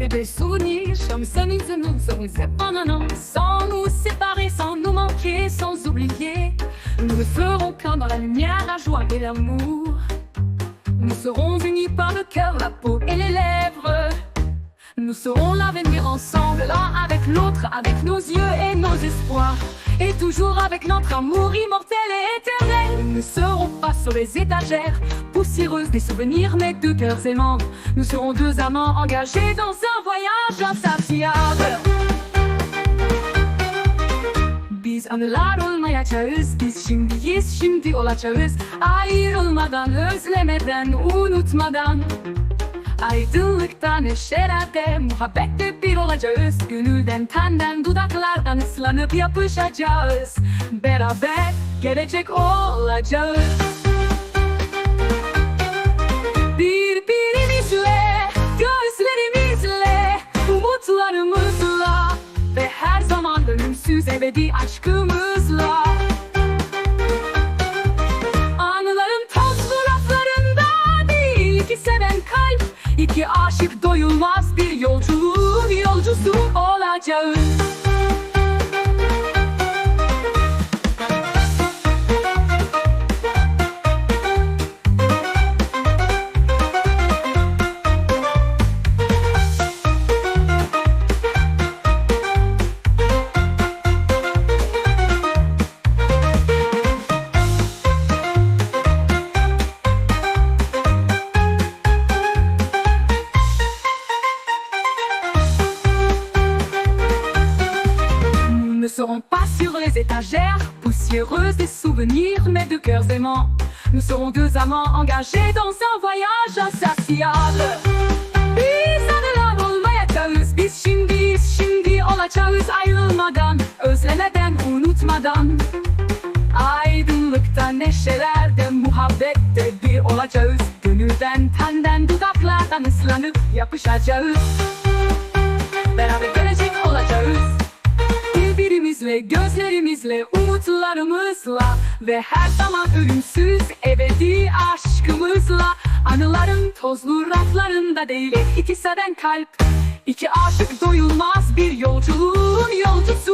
et des souvenirs. Ça nous sans nous séparer, sans nous manquer, sans oublier. Nous ne ferons qu'un dans la lumière, la joie et l'amour. Nous serons unis par le cœur, la peau et les lèvres. Nous serons l'avenir ensemble, l'un avec l'autre, avec nos yeux et nos espoirs. Toujours avec notre amour immortel et éternel. Nous ne serons pas sur les étagères, poussiéreuses des souvenirs, mais deux cœurs aimants. Nous serons deux amants engagés dans un voyage insatiable. Biz anılar olmayacağız Biz şimdiyiz şimdi olacağız Ayrılmadan özlemeden unutmadan Aydınlıkta neşelerde muhabbette olacağız Gönülden tenden dudaklardan ıslanıp yapışacağız. Beraber gelecek olacağız. Birbirimizle, gözlerimizle, umutlarımızla Ve her zaman ölümsüz ebedi aşkımızla. İki aşık doyulmaz bir yolculuğun yolcusu olacağız Serons pas sur les étagères poussiéreuses des souvenirs, mais de cœurs aimants. Nous serons deux amants engagés dans un voyage insatiable. Biz olmayacağız, biz şimdiyiz, şimdi olacağız ayrılmadan, özlemeden, unutmadan. Aydınlıkta, neşelerde, muhabbette bir olacağız. Gönülden, tenden, dudaklardan ıslanıp yapışacağız. Beraber gelecek olacağız. Birbirimizle, gözlerimizle, umutlarımızla Ve her zaman ölümsüz ebedi aşkımızla. Anıların tozlu raflarında değil iki seven kalp iki aşık doyulmaz bir yolculuğun yolcusu